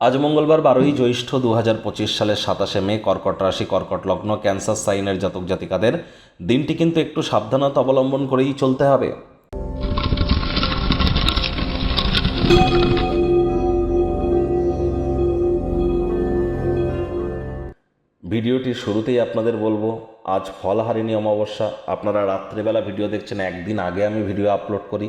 আজ মঙ্গলবার বারোই জ্যৈষ্ঠ দু হাজার পঁচিশ সালের সাতাশে মে কর্কট রাশি, কর্কট লগ্ন, ক্যান্সার সাইনের জাতক জাতিকাদের দিনটি কিন্তু একটু সাবধানতা অবলম্বন করেই চলতে হবে। ভিডিওটির শুরুতেই আপনাদের বলব, আজ ফলহারিণী অমাবস্যা। আপনারা রাত্রেবেলা ভিডিও দেখছেন, একদিন আগে আমি ভিডিও আপলোড করি।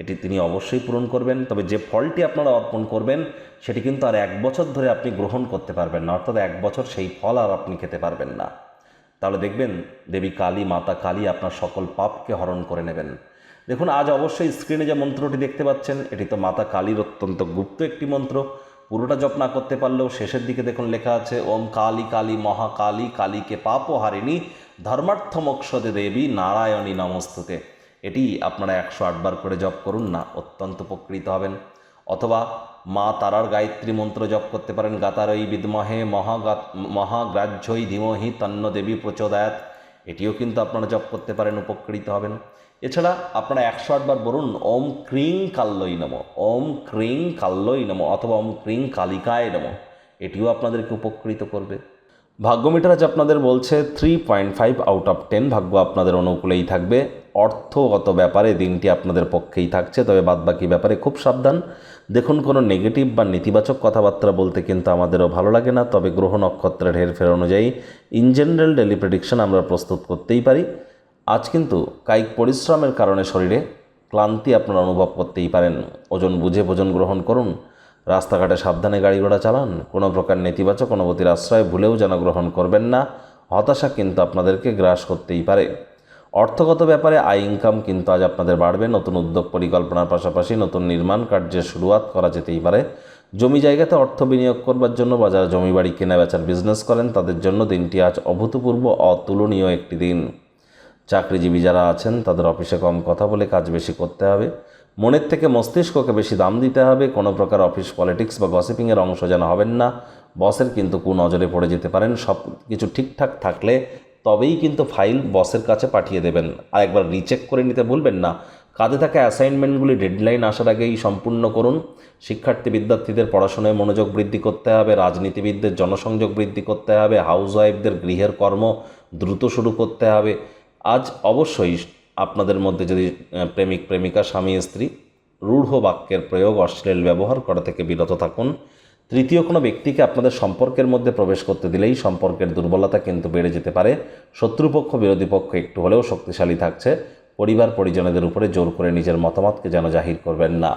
এটি তিনি অবশ্যই পূরণ করবেন। তবে যে ফলটি আপনারা অর্পণ করবেন, সেটি কিন্তু আর এক বছর ধরে আপনি গ্রহণ করতে পারবেন না, অর্থাৎ এক বছর সেই ফল আর আপনি খেতে পারবেন না। তাহলে দেখবেন, দেবী কালী, মাতা কালী আপনার সকল পাপকে হরণ করে নেবেন। দেখুন, আজ অবশ্যই স্ক্রিনে যে মন্ত্রটি দেখতে পাচ্ছেন, এটি তো মাতা কালীর অত্যন্ত গুপ্ত একটি মন্ত্র। পুরোটা জপ না করতে পারলেও শেষের দিকে দেখুন লেখা আছে, ওম কালী কালী মহাকালী, কালীকে পাপ হারিণী ধর্মার্থ মোক্ষদে দেবী, নারায়ণী নমস্তুতে। এটি আপনারা একশো আটবার করে জপ করুন না, অত্যন্ত উপকৃত হবেন। অথবা মা তারার গায়ত্রী মন্ত্র জপ করতে পারেন গাতারই বিদ্মহে মহাগাত মহাগ্রাহ্যই ধীমহি তন্ন দেবী প্রচোদয়াত। এটিও কিন্তু আপনারা জপ করতে পারেন, উপকৃত হবেন। এছাড়া আপনারা একশো আটবার বলুন, ওম ক্রিং কাল্লই নম, ওম ক্রিং কাল্লই নম অথবা ওম ক্রিং কালিকায় নম, এটিও আপনাদেরকে উপকৃত করবে। ভাগ্য মিটার আজ আপনাদের বলছে three point five out of ten ভাগ্য আপনাদের অনুকূলেই থাকবে। অর্থগত ব্যাপারে দিনটি আপনাদের পক্ষেই থাকছে, তবে বাদবাকি ব্যাপারে খুব সাবধান। দেখুন, কোনো নেগেটিভ বা নেতিবাচক কথাবার্তা বলতে কিন্তু আমাদেরও ভালো লাগে না, তবে গ্রহ নক্ষত্রের হেরফের অনুযায়ী ইন জেনারেল ডেলি প্রেডিকশন আমরা প্রস্তুত করতেই পারি। আজ কিন্তু কায়িক পরিশ্রমের কারণে শরীরে ক্লান্তি আপনারা অনুভব করতেই পারেন। ওজন বুঝে ভোজন গ্রহণ করুন। রাস্তাঘাটে সাবধানে গাড়ি ঘোড়া চালান, কোনো প্রকার নেতিবাচক অনুভূতির আশ্রয় ভুলেও যেন গ্রহণ করবেন না। হতাশা কিন্তু আপনাদেরকে গ্রাস করতেই পারে। অর্থগত ব্যাপারে আয় ইনকাম কিন্তু আজ আপনাদের বাড়বে। নতুন উদ্যোগ পরিকল্পনার পাশাপাশি নতুন নির্মাণ কার্যের শুরুয়াত করা যেতেই পারে। জমি জায়গাতে অর্থ বিনিয়োগ করবার জন্য বা যারা জমি বাড়ি কেনা বেচার বিজনেস করেন, তাদের জন্য দিনটি আজ অভূতপূর্ব, অতুলনীয় একটি দিন। চাকরিজীবী যারা আছেন, তাদের অফিসে কম কথা বলে কাজ বেশি করতে হবে। মনের থেকে মস্তিষ্ককে বেশি দাম দিতে হবে, কোনো প্রকার অফিস পলিটিক্স বা গসিপিংয়ের অংশ যেন হবেন না। বসের কিন্তু কুনজরে পড়ে যেতে পারেন, সব কিছু ঠিকঠাক থাকলে তবেই কিন্তু ফাইল বসের কাছে পাঠিয়ে দেবেন। আর একবার রিচেক করে নিতে ভুলবেন না। কাঁধে থাকা অ্যাসাইনমেন্টগুলি ডেডলাইন আসার আগেই সম্পূর্ণ করুন। শিক্ষার্থী বিদ্যার্থীদের পড়াশোনায় মনোযোগ বৃদ্ধি করতে হবে, রাজনীতিবিদদের জনসংযোগ বৃদ্ধি করতে হবে হাউস ওয়াইফদের গৃহের কর্ম দ্রুত শুরু করতে হবে। আজ অবশ্যই আপনাদের মধ্যে যদি প্রেমিক, প্রেমিকা, স্বামী, স্ত্রী, রূঢ় বাক্যের প্রয়োগ অশ্লীল ব্যবহার করা থেকে বিরত থাকুন। তৃতীয় কোনো ব্যক্তিকে আপনাদের সম্পর্কের মধ্যে প্রবেশ করতে দিলেই সম্পর্কের দুর্বলতা কিন্তু বেড়ে যেতে পারে। শত্রুপক্ষ, বিরোধী পক্ষ একটু হলেও শক্তিশালী থাকছে। পরিবার, পরিজনদের উপরে জোর করে নিজের মতামতকে যেন জাহির করবেন না।